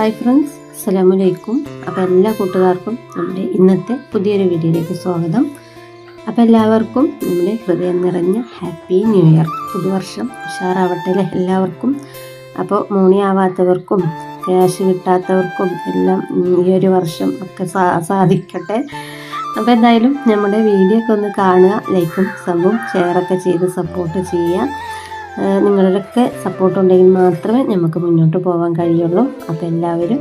Hi friends അസ്സലാമലൈക്കും അപ്പോൾ എല്ലാ കൂട്ടുകാർക്കും നമ്മുടെ ഇന്നത്തെ പുതിയൊരു വീഡിയോയിലേക്ക് സ്വാഗതം. അപ്പോൾ എല്ലാവർക്കും നമ്മുടെ ഹൃദയം നിറഞ്ഞ ഹാപ്പി ന്യൂ ഇയർ പുതുവർഷം ഉഷാറാവട്ടെ എല്ലാവർക്കും? അപ്പോൾ മോണിയാവാത്തവർക്കും ക്യാഷ് കിട്ടാത്തവർക്കും എല്ലാം ഈ ഒരു വർഷം ഒക്കെ സാധിക്കട്ടെ. അപ്പോൾ എന്തായാലും നമ്മുടെ വീഡിയോ ഒക്കെ ഒന്ന് കാണുക ലൈക്കും സബും ഷെയറൊക്കെ ചെയ്ത് സപ്പോർട്ട് ചെയ്യുക. നിങ്ങളുടെയൊക്കെ സപ്പോർട്ട് ഉണ്ടെങ്കിൽ മാത്രമേ നമുക്ക് മുന്നോട്ട് പോകാൻ കഴിയുള്ളൂ. അപ്പോൾ എല്ലാവരും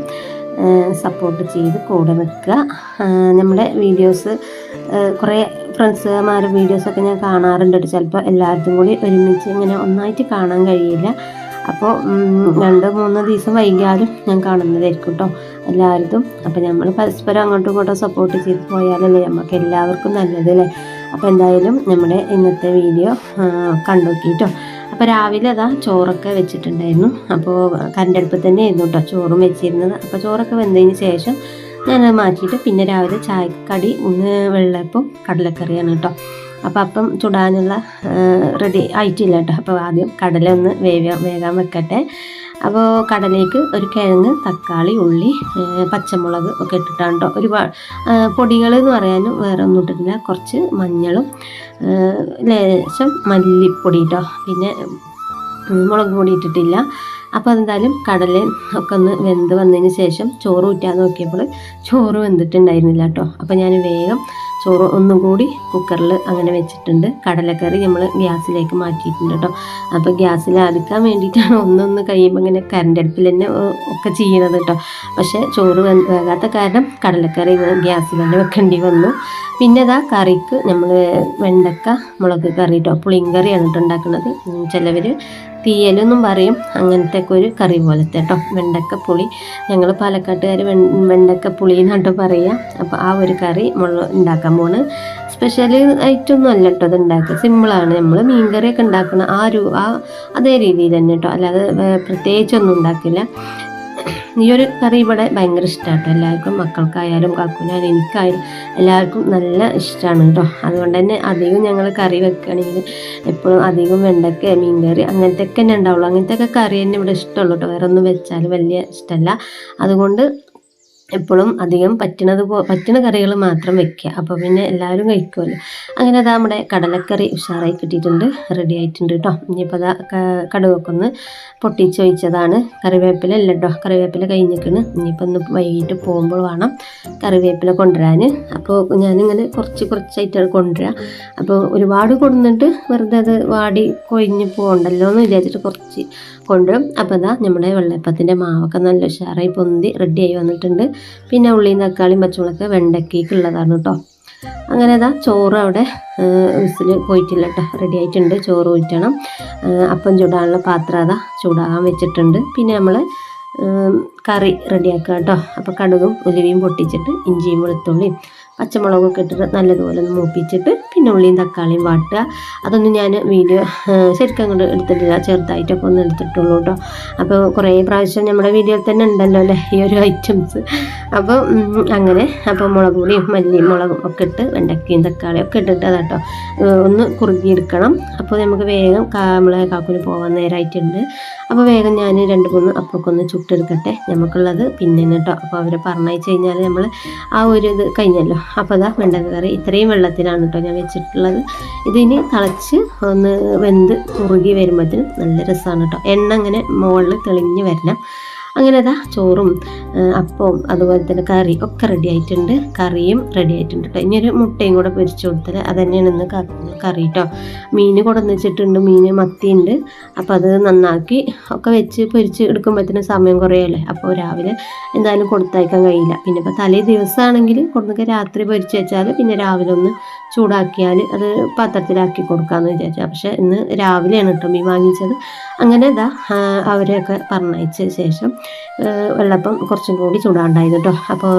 സപ്പോർട്ട് ചെയ്ത് കൂടെ നിൽക്കുക. നമ്മുടെ വീഡിയോസ് കുറേ ഫ്രണ്ട്സുമാരുടെ വീഡിയോസൊക്കെ ഞാൻ കാണാറുണ്ട്. ചിലപ്പോൾ എല്ലാവർക്കും കൂടി ഒരുമിച്ച് ഇങ്ങനെ ഒന്നായിട്ട് കാണാൻ കഴിയില്ല. അപ്പോൾ രണ്ട് മൂന്ന് ദിവസം വൈകിയാലും ഞാൻ കാണുന്നതായിരിക്കും കേട്ടോ എല്ലാവരും അപ്പോൾ നമ്മൾ പരസ്പരം അങ്ങോട്ടും ഇങ്ങോട്ടും സപ്പോർട്ട് ചെയ്ത് പോയാലല്ലേ നമുക്ക് എല്ലാവർക്കും നല്ലത് അല്ലേ? അപ്പോൾ എന്തായാലും നമ്മുടെ ഇന്നത്തെ വീഡിയോ കണ്ടോക്കിട്ടോ. അപ്പോൾ രാവിലെ അതാ ചോറൊക്കെ വെച്ചിട്ടുണ്ടായിരുന്നു. അപ്പോൾ കണ്ടടുപ്പ് തന്നെ ആയിരുന്നു കേട്ടോ ചോറും വെച്ചിരുന്നത്. അപ്പോൾ ചോറൊക്കെ വെന്തതിന് ശേഷം ഞാനത് മാറ്റിയിട്ട് പിന്നെ രാവിലെ ചായക്കടി ഒന്ന് വെള്ളപ്പം കടലക്കറിയാണ് കേട്ടോ അപ്പോൾ അപ്പം ചുടാനുള്ള റെഡി ആയിട്ടില്ല കേട്ടോ അപ്പോൾ ആദ്യം കടല ഒന്ന് വേവ വേകാൻ വെക്കട്ടെ. അപ്പോൾ കടലേക്ക് ഒരു കിഴങ്ങ് തക്കാളി ഉള്ളി പച്ചമുളക് ഒക്കെ ഇട്ടിട്ടാണ് കേട്ടോ ഒരുപാട് പൊടികൾ എന്ന് പറയാനും വേറെ ഒന്നും ഇട്ടിട്ടില്ല. കുറച്ച് മഞ്ഞളും ലേശം മല്ലിപ്പൊടി കേട്ടോ പിന്നെ മുളക് പൊടി ഇട്ടിട്ടില്ല. അപ്പോൾ എന്തായാലും കടല ഒക്കെ ഒന്ന് വെന്ത് വന്നതിന് ശേഷം ചോറ് ഊറ്റാൻ നോക്കിയപ്പോൾ ചോറ് വെന്തിട്ടുണ്ടായിരുന്നില്ല കേട്ടോ അപ്പോൾ ഞാൻ വേഗം ചോറ് ഒന്നും കൂടി കുക്കറിൽ അങ്ങനെ വെച്ചിട്ടുണ്ട്. കടലക്കറി നമ്മൾ ഗ്യാസിലേക്ക് മാറ്റിയിട്ടുണ്ട് കേട്ടോ അപ്പോൾ ഗ്യാസിൽ അടുക്കാൻ വേണ്ടിയിട്ടാണ് ഒന്നൊന്ന് കഴിയുമ്പോൾ ഇങ്ങനെ കറണ്ട് അടുപ്പിൽ തന്നെ ഒക്കെ ചെയ്യണത് കേട്ടോ പക്ഷേ ചോറ് വേകാത്ത കാരണം കടലക്കറി ഗ്യാസിൽ തന്നെ വെക്കേണ്ടി വന്നു. പിന്നെ ഇതാ കറിക്ക് നമ്മൾ വെണ്ടക്ക മുളക് കറി കേട്ടോ പുളിങ്കറിയാണ് കേട്ടോ ഉണ്ടാക്കുന്നത് ചിലവർ തീയലെന്നും പറയും. അങ്ങനത്തെ ഒക്കെ ഒരു കറി പോലത്തെ കേട്ടോ. വെണ്ടക്ക പുളി ഞങ്ങൾ പാലക്കാട്ടുകാർ വെ വെണ്ടക്ക പുളി എന്നാട്ടോ പറയുക അപ്പോൾ ആ ഒരു കറി മുള ഉണ്ടാക്കാൻ പോണ്. സ്പെഷ്യൽ ഐറ്റൊന്നും അല്ല കേട്ടോ അത് ഉണ്ടാക്കുക സിമ്പിളാണ് നമ്മൾ മീൻകറിയൊക്കെ ഉണ്ടാക്കുന്ന ആ ഒരു ആ അതേ രീതിയിൽ തന്നെ കേട്ടോ. അല്ലാതെ പ്രത്യേകിച്ചൊന്നും ഉണ്ടാക്കില്ല. ഈ ഒരു കറി ഇവിടെ ഭയങ്കര ഇഷ്ടമാണ് കേട്ടോ എല്ലാവർക്കും മക്കൾക്കായാലും കാക്കുനായാലും എനിക്കായാലും എല്ലാവർക്കും നല്ല ഇഷ്ടമാണ് കേട്ടോ അതുകൊണ്ട് തന്നെ അധികം ഞങ്ങൾ കറി വെക്കുകയാണെങ്കിൽ എപ്പോഴും അധികം വെണ്ടക്ക മീൻകറി അങ്ങനത്തെ ഒക്കെ തന്നെ ഉണ്ടാവുള്ളൂ. അങ്ങനത്തെ ഒക്കെ കറി തന്നെ ഇവിടെ ഇഷ്ടമുള്ളൂ കേട്ടോ വേറെ ഒന്നും വെച്ചാൽ വലിയ ഇഷ്ടമല്ല അതുകൊണ്ട് എപ്പോഴും അധികം പറ്റണത് പോ പറ്റണ കറികൾ മാത്രം വെക്കുക അപ്പോൾ പിന്നെ എല്ലാവരും കഴിക്കുമല്ലോ അങ്ങനെ അതാ നമ്മുടെ കടലക്കറി ഉഷാറായി കിട്ടിയിട്ടുണ്ട്. റെഡി ആയിട്ടുണ്ട് കേട്ടോ ഇനിയിപ്പോൾ അതാ കടുകൊക്കെ ഒന്ന് പൊട്ടിച്ച് ഒഴിച്ചതാണ്. കറിവേപ്പില അല്ല കേട്ടോ കറിവേപ്പില കഴിഞ്ഞിരിക്കണ് ഇനിയിപ്പോൾ ഒന്ന് വൈകിട്ട് പോകുമ്പോൾ വേണം കറിവേപ്പില കൊണ്ടുവരാൻ അപ്പോൾ ഞാനിങ്ങനെ കുറച്ച് കുറച്ചായിട്ട് കൊണ്ടുവരാം. അപ്പോൾ ഒരുപാട് കൊടുന്നിട്ട് വെറുതെ അത് വാടി കൊഴിഞ്ഞ് പോകണ്ടല്ലോ എന്ന് വിചാരിച്ചിട്ട് കുറച്ച് കൊണ്ടുവരും അപ്പോൾ അതാ നമ്മുടെ വെള്ളയപ്പത്തിന്റെ മാവൊക്കെ നല്ല ഉഷാറായി പൊന്തി റെഡിയായി വന്നിട്ടുണ്ട്. പിന്നെ ഉള്ളിയും തക്കാളിയും പച്ചമുളകൊക്കെ വെണ്ടക്കേക്ക് ഉള്ളതാണ് കേട്ടോ അങ്ങനെ അതാ ചോറ് അവിടെ വിസിൽ പോയിട്ടില്ല കേട്ടോ റെഡി ആയിട്ടുണ്ട്. ചോറ് ഊറ്റണം. അപ്പം ചൂടാനുള്ള പാത്രം അതാ ചൂടാകാൻ വെച്ചിട്ടുണ്ട്. പിന്നെ നമ്മൾ കറി റെഡിയാക്കുക കേട്ടോ അപ്പോൾ കടുകും ഉലുവയും പൊട്ടിച്ചിട്ട് ഇഞ്ചിയും വെളുത്തുള്ളിയും. പച്ചമുളകൊക്കെ ഇട്ടിട്ട് നല്ലതുപോലെ ഒന്ന് മൂപ്പിച്ചിട്ട് പിന്നെ ഉള്ളിയും തക്കാളിയും വാട്ടുക. അതൊന്നും ഞാൻ വീഡിയോ ശരിക്കും അങ്ങോട്ട് എടുത്തിട്ടില്ല. ചെറുതായിട്ടൊക്കെ ഒന്ന് എടുത്തിട്ടുള്ളൂ കേട്ടോ. അപ്പോൾ കുറേ പ്രാവശ്യം നമ്മുടെ വീഡിയോയിൽ തന്നെ ഉണ്ടല്ലോ അല്ലേ? ഈ ഒരു ഐറ്റംസ് അപ്പോൾ അങ്ങനെ. അപ്പോൾ മുളക് പൊടിയും മല്ലിയും മുളകും ഒക്കെ ഇട്ട് വെണ്ടക്കയും തക്കാളിയും ഒക്കെ ഇട്ടിട്ട് അതാട്ടോ ഒന്ന് കുറുകിയെടുക്കണം. അപ്പോൾ നമുക്ക് വേഗം നമ്മളെ കാക്കൂന് പോകാൻ നേരമായിട്ടുണ്ട് അപ്പോൾ വേഗം ഞാൻ രണ്ട് മൂന്ന് അപ്പൊക്കെ ഒന്ന് ചുട്ടെടുക്കട്ടെ. നമുക്കുള്ളത് പിന്നെ കേട്ടോ അപ്പോൾ അവരെ പറഞ്ഞു കഴിഞ്ഞാൽ നമ്മൾ ആ ഒരു ഇത് കഴിഞ്ഞല്ലോ. അപ്പോൾ അതാ വെണ്ടക്ക കറി ഇത്രയും വെള്ളത്തിലാണ് കേട്ടോ ഞാൻ വെച്ചിട്ടുള്ളത്. ഇതിന് തിളച്ച് ഒന്ന് വെന്ത് കുറുകി വരുമ്പോഴത്തേനും നല്ല രസമാണ് കേട്ടോ. എണ്ണ അങ്ങനെ മുകളിൽ തെളിഞ്ഞ് വരണം. അങ്ങനെ അതാ ചോറും അപ്പവും അതുപോലെ തന്നെ കറി ഒക്കെ റെഡി ആയിട്ടുണ്ട്. കറിയും റെഡി ആയിട്ടുണ്ട് കേട്ടോ ഇനി ഒരു മുട്ടയും കൂടെ പൊരിച്ചു കൊടുത്താൽ അത് തന്നെയാണ് ഇന്ന് കറി കേട്ടോ മീൻ കൊടന്ന് വെച്ചിട്ടുണ്ട്. മീൻ മത്തിയുണ്ട്. അപ്പോൾ അത് നന്നാക്കി ഒക്കെ വെച്ച് പൊരിച്ച് എടുക്കുമ്പോഴത്തേനും സമയം കുറയല്ലേ? അപ്പോൾ രാവിലെ എന്തായാലും കൊടുത്തയക്കാൻ കഴിയില്ല. പിന്നെ ഇപ്പോൾ തലേ ദിവസമാണെങ്കിൽ കൊടുന്നൊക്കെ രാത്രി പൊരിച്ച് വെച്ചാൽ പിന്നെ രാവിലെ ഒന്ന് ചൂടാക്കിയാൽ അത് പാത്രത്തിലാക്കി കൊടുക്കാമെന്ന് വിചാരിച്ചു. പക്ഷേ ഇന്ന് രാവിലെയാണ് കേട്ടോ മീൻ വാങ്ങിച്ചത്. അങ്ങനെ ഇതാ അവരെയൊക്കെ പറഞ്ഞയച്ച ശേഷം വെള്ളപ്പം കുറച്ചും കൂടി ചൂടാണ്ടായിരുന്നു കേട്ടോ അപ്പോൾ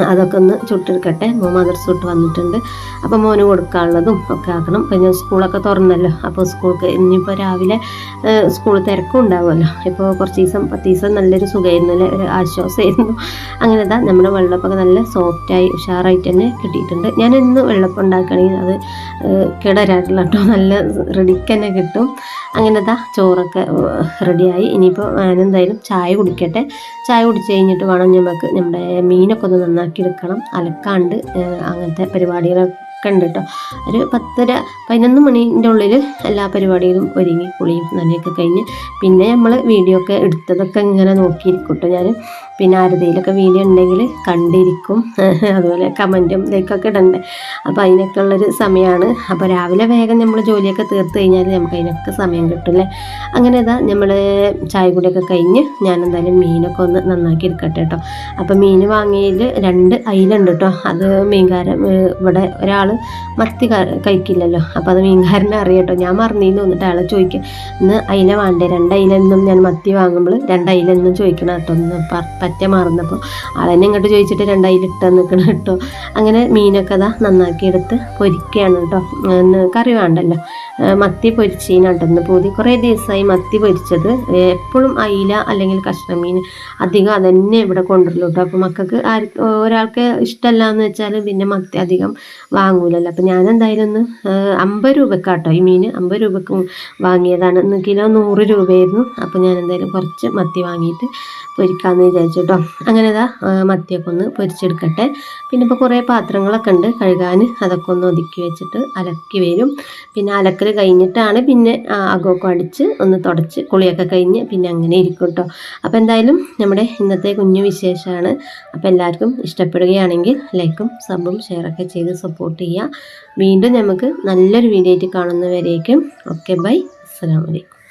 അതൊക്കെ ഒന്ന് ചുട്ടെടുക്കട്ടെ. മോൻ മദർസ് തൊട്ട് വന്നിട്ടുണ്ട്. അപ്പം മോന് കൊടുക്കാനുള്ളതും ഒക്കെ ആക്കണം. അപ്പം ഞാൻ സ്കൂളൊക്കെ തുറന്നല്ലോ. അപ്പോൾ സ്കൂൾക്ക് ഇനിയിപ്പോൾ രാവിലെ സ്കൂൾ തിരക്കും ഉണ്ടാവുമല്ലോ. ഇപ്പോൾ കുറച്ച് ദിവസം പത്ത് ദിവസം നല്ലൊരു സുഖമായിരുന്നു അല്ലെ? ഒരു ആശ്വാസമായിരുന്നു. അങ്ങനെ തന്നെ നമ്മുടെ വെള്ളപ്പൊക്കെ നല്ല സോഫ്റ്റായി ഉഷാറായിട്ട് തന്നെ കിട്ടിയിട്ടുണ്ട്. ഞാൻ ഇന്ന് വെള്ളപ്പം ഉണ്ടാക്കുകയാണെങ്കിൽ അത് കിടരാട്ടില്ല കേട്ടോ. നല്ല റെഡിക്ക് തന്നെ കിട്ടും. അങ്ങനെ ദാ ചോറൊക്കെ റെഡിയായി ഇനിയിപ്പോൾ ഞാനെന്തായാലും ചായ കുടിക്കട്ടെ. ചായ കുടിച്ച് കഴിഞ്ഞിട്ട് വേണം നമുക്ക് നമ്മുടെ മീനൊക്കെ ഒന്ന് നന്നാക്കി എടുക്കണം അലക്കാണ്ട് അങ്ങനത്തെ പരിപാടികളൊക്കെ ഉണ്ട് കേട്ടോ ഒരു പത്തര പതിനൊന്ന് മണീന്റെ ഉള്ളിൽ എല്ലാ പരിപാടികളും ഒരുങ്ങി കുളിയും നനയൊക്കെ കഴിഞ്ഞ് പിന്നെ നമ്മൾ വീഡിയോ ഒക്കെ എടുത്തതൊക്കെ ഇങ്ങനെ നോക്കിയിരിക്കും കേട്ടോ ഞാൻ പിന്നെ ആരുടെയിലൊക്കെ വീഡിയോ ഉണ്ടെങ്കിൽ കണ്ടിരിക്കും. അതുപോലെ കമന്റും ലൈക്കൊക്കെ ഇടണ്ടേ. അപ്പോൾ അതിനൊക്കെ ഉള്ളൊരു സമയമാണ് അപ്പോൾ രാവിലെ വേഗം നമ്മൾ ജോലിയൊക്കെ തീർത്ത് കഴിഞ്ഞാൽ നമുക്ക് അതിനൊക്കെ സമയം കിട്ടില്ലേ? അങ്ങനെ ഇതാ നമ്മൾ ചായ കൂടിയൊക്കെ കഴിഞ്ഞ് ഞാൻ എന്തായാലും മീനൊക്കെ ഒന്ന് നന്നാക്കി എടുക്കട്ടെ കേട്ടോ അപ്പോൾ മീൻ വാങ്ങിയതിൽ രണ്ട് അയിലുണ്ട് കേട്ടോ അത് മീൻകാരൻ ഇവിടെ ഒരാൾ മത്തി കഴിക്കില്ലല്ലോ. അപ്പോൾ അത് മീൻകാരനെ അറിയട്ടോ. ഞാൻ മറന്നിന്ന് വന്നിട്ട് അയാളെ ചോദിക്കുക ഇന്ന് അയില വേണ്ടേ? അയിലെന്നും ഞാൻ മത്തി വാങ്ങുമ്പോൾ രണ്ട് അയിലെന്നും ചോദിക്കണം കേട്ടോ. ഒന്ന് പറ്റ മാറുന്നപ്പോൾ ആളെന്നെ ഇങ്ങോട്ട് ചോദിച്ചിട്ട് രണ്ട് ഇട്ടാൽ ഇട്ട് നിൽക്കണം കേട്ടോ. അങ്ങനെ മീനൊക്കെ അതാ നന്നാക്കി എടുത്ത് പൊരിക്കുകയാണ് കേട്ടോ. കറി വേണ്ടല്ലോ. മത്തി പൊരിച്ചതിനാട്ടോ ഇന്ന് പൂതി. കുറേ ദിവസമായി മത്തി പൊരിച്ചത്. എപ്പോഴും അയില അല്ലെങ്കിൽ കഷ്ണം മീൻ അധികം അതന്നെ ഇവിടെ കൊണ്ടുവരുള്ളൂ കേട്ടോ. അപ്പോൾ മക്കൾക്ക് ആർക്ക് ഒരാൾക്ക് ഇഷ്ടമല്ല എന്ന് വെച്ചാൽ പിന്നെ മത്തി അധികം വാങ്ങൂലല്ലോ അപ്പം ഞാൻ എന്തായാലും ഒന്ന് അമ്പത് രൂപക്കാട്ടോ ഈ മീൻ. അമ്പത് രൂപക്ക് വാങ്ങിയതാണ്. ഇന്ന് കിലോ നൂറ് രൂപയായിരുന്നു. അപ്പോൾ ഞാൻ എന്തായാലും കുറച്ച് മത്തി വാങ്ങിയിട്ട് പൊരിക്കാമെന്ന് വിചാരിച്ചു കേട്ടോ അങ്ങനെ ഇതാ മത്തിയൊക്കെ ഒന്ന് പൊരിച്ചെടുക്കട്ടെ. പിന്നെ ഇപ്പോൾ കുറേ പാത്രങ്ങളൊക്കെ ഉണ്ട്. കഴുകാൻ അതൊക്കെ ഒന്ന് ഒതുക്കി വെച്ചിട്ട് അലക്കി വരും. പിന്നെ അലക്കൽ കഴിഞ്ഞിട്ടാണ് പിന്നെ അകമൊക്കെ അടിച്ച് ഒന്ന് തുടച്ച് കുളിയൊക്കെ കഴിഞ്ഞ് പിന്നെ അങ്ങനെ ഇരിക്കും കേട്ടോ അപ്പോൾ എന്തായാലും നമ്മുടെ ഇന്നത്തെ കുഞ്ഞു വിശേഷമാണ് അപ്പോൾ എല്ലാവർക്കും ഇഷ്ടപ്പെടുകയാണെങ്കിൽ ലൈക്കും സബും ഷെയറൊക്കെ ചെയ്ത് സപ്പോർട്ട് ചെയ്യുക വീണ്ടും നമുക്ക് നല്ലൊരു വീഡിയോ ആയിട്ട് കാണുന്നവരേക്കും ഓക്കെ ബൈ അസ്സാം വലൈക്കും